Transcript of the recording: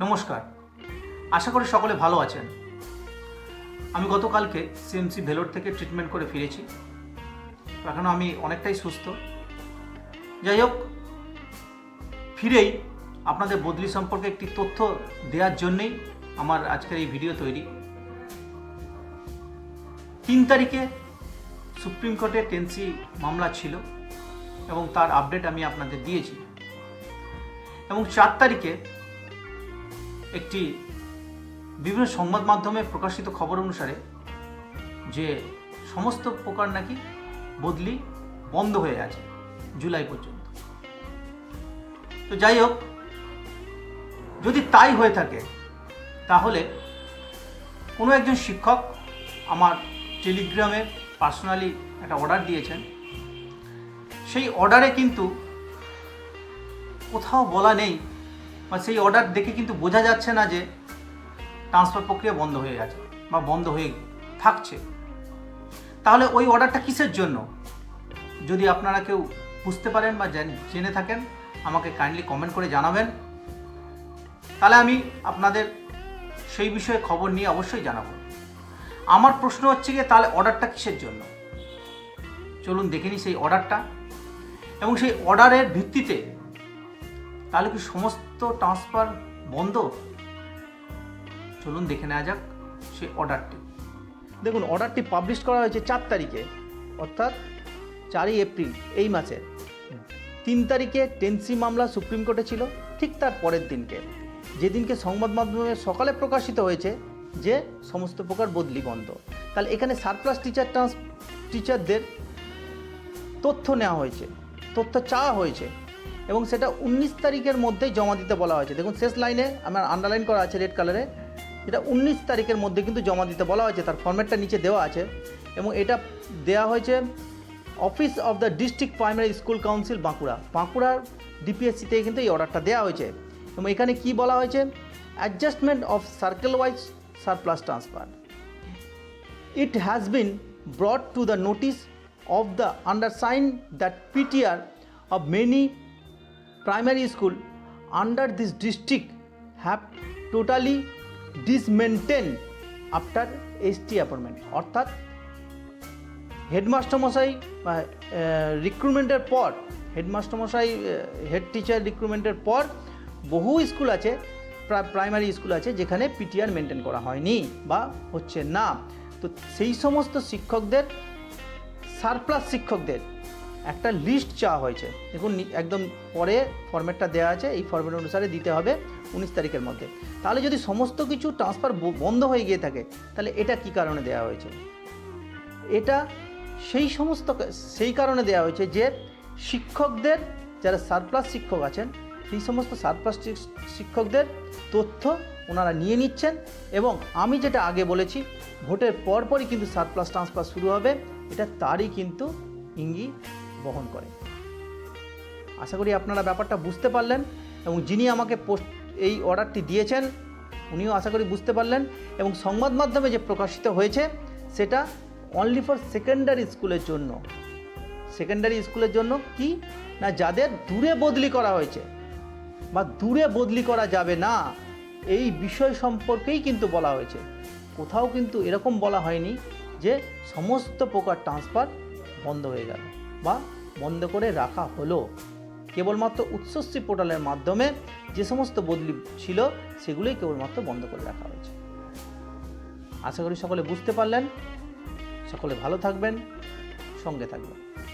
নমস্কার। আশা করি সকলে ভালো আছেন। আমি গতকালকে সিএমসি ভেলোর থেকে ট্রিটমেন্ট করে ফিরেছি। এখনও আমি অনেকটাই সুস্থ। যাই হোক, ফিরেই আপনাদের বদলি সম্পর্কে একটি তথ্য দেওয়ার জন্যেই আমার আজকের এই ভিডিও তৈরি। তিন তারিখে সুপ্রিম কোর্টে টেন্সি মামলা ছিল এবং তার আপডেট আমি আপনাদের দিয়েছি। এবং চার তারিখে একটি বিভিন্ন সংবাদ মাধ্যমে প্রকাশিত খবর অনুসারে যে সমস্ত প্রকার নাকি বদলি বন্ধ হয়ে আছে জুলাই পর্যন্ত। তো যাই হোক, যদি তাই হয়ে থাকে, তাহলে কোনো একজন শিক্ষক আমার টেলিগ্রামে পার্সোনালি একটা অর্ডার দিয়েছেন। সেই অর্ডারে কিন্তু কোথাও বলা নেই বা সেই অর্ডার দেখে কিন্তু বোঝা যাচ্ছে না যে ট্রান্সফার প্রক্রিয়া বন্ধ হয়ে গেছে বা বন্ধ হয়ে থাকছে। তাহলে ওই অর্ডারটা কিসের জন্য? যদি আপনারা কেউ বুঝতে পারেন বা জেন- জেনে থাকেন, আমাকে কাইন্ডলি কমেন্ট করে জানাবেন। তাহলে আমি আপনাদের সেই বিষয়ে খবর নিয়ে অবশ্যই জানাব। আমার প্রশ্ন হচ্ছে গিয়ে তাহলে অর্ডারটা কিসের জন্য? চলুন দেখে নিই সেই অর্ডারটা এবং সেই অর্ডারের ভিত্তিতে তাহলে কি সমস্ত ট্রান্সফার বন্ধ? চলুন দেখে নেওয়া যাক সেই অর্ডারটি দেখুন অর্ডারটি পাবলিশ করা হয়েছে চার তারিখে, অর্থাৎ চারই এপ্রিল, এই মাসে। তিন তারিখে টেন্সি মামলা সুপ্রিম কোর্টে ছিল, ঠিক তার পরের দিনকে। যেদিনকে সংবাদ মাধ্যমে সকালে প্রকাশিত হয়েছে যে সমস্ত প্রকার বদলি বন্ধ। তাহলে এখানে সারপ্লাস টিচার ট্রান্স টিচারদের তথ্য নেওয়া হয়েছে, তথ্য চাওয়া হয়েছে। এবং সেটা উনিশ তারিখের মধ্যেই জমা দিতে বলা হয়েছে। দেখুন, শেষ লাইনে আমার আন্ডারলাইন করা আছে রেড কালারে এটা উনিশ তারিখের মধ্যে কিন্তু জমা দিতে বলা হয়েছে, তার ফর্ম্যাটটা নিচে দেওয়া আছে। এবং এটা দেওয়া হয়েছে office of the district primary school council Bankura. বাঁকুড়ার ডিপিএসসিতে কিন্তু এই অর্ডারটা দেওয়া হয়েছে। এবং এখানে কি বলা হয়েছে? Adjustment of circle wise surplus transfer it has been brought to the notice of the undersigned that PTR of many primary school under this district have totally dismantled after ST appointment. অর্থাৎ headmaster মশাই রিক্রুটমেন্টের পর headmaster মশাই head teacher রিক্রুটমেন্টের পর বহু school আছে primary school আছে, যেখানে পিটিআর মেনটেন করা হয়নি বা হচ্ছে না। তো সেই সমস্ত শিক্ষকদের সারপ্লাস শিক্ষকদের একটা লিস্ট চাওয়া হয়েছে। দেখুন একদম পরে ফর্মেটটা দেওয়া আছে, এই ফর্মেট অনুসারে দিতে হবে উনিশ তারিখের মধ্যে। তাহলে যদি সমস্ত কিছু ট্রান্সফার বন্ধ হয়ে গিয়ে থাকে, তাহলে এটা কি কারণে দেওয়া হয়েছে? এটা সেই সমস্ত সেই কারণে দেওয়া হয়েছে যে শিক্ষকদের, যারা সারপ্লাস শিক্ষক আছেন, সেই সমস্ত সারপ্লাস শিক্ষকদের তথ্য ওনারা নিয়ে নিচ্ছেন এবং আমি যেটা আগে বলেছি, ভোটের পরপরই কিন্তু সারপ্লাস ট্রান্সফার শুরু হবে। এটা তারই কিন্তু ইঙ্গিত। বহন করে। আশা করি আপনারা ব্যাপারটা বুঝতে পারলেন এবং যিনি আমাকে পোস্ট, এই অর্ডারটি দিয়েছেন, উনিও আশা করি বুঝতে পারলেন এবং সংবাদ মাধ্যমে যে প্রকাশিত হয়েছে, সেটা অনলি ফর সেকেন্ডারি স্কুলের জন্য। সেকেন্ডারি স্কুলের জন্য কি? না, যাদের দূরে বদলি করা হয়েছে বা দূরে বদলি করা যাবে না, এই বিষয় সম্পর্কেই কিন্তু বলা হয়েছে। কোথাও কিন্তু এরকম বলা হয়নি যে সমস্ত প্রকার ট্রান্সফার বন্ধ হয়ে গেল। বা বন্ধ করে রাখা হলো। কেবলমাত্র উৎসশ্রী পোর্টালের মাধ্যমে যে সমস্ত বদলি ছিল, সেগুলোই কেবলমাত্র বন্ধ করে রাখা হয়েছে। আশা করি সকলে বুঝতে পারলেন। সকলে ভালো থাকবেন, সঙ্গে থাকবেন।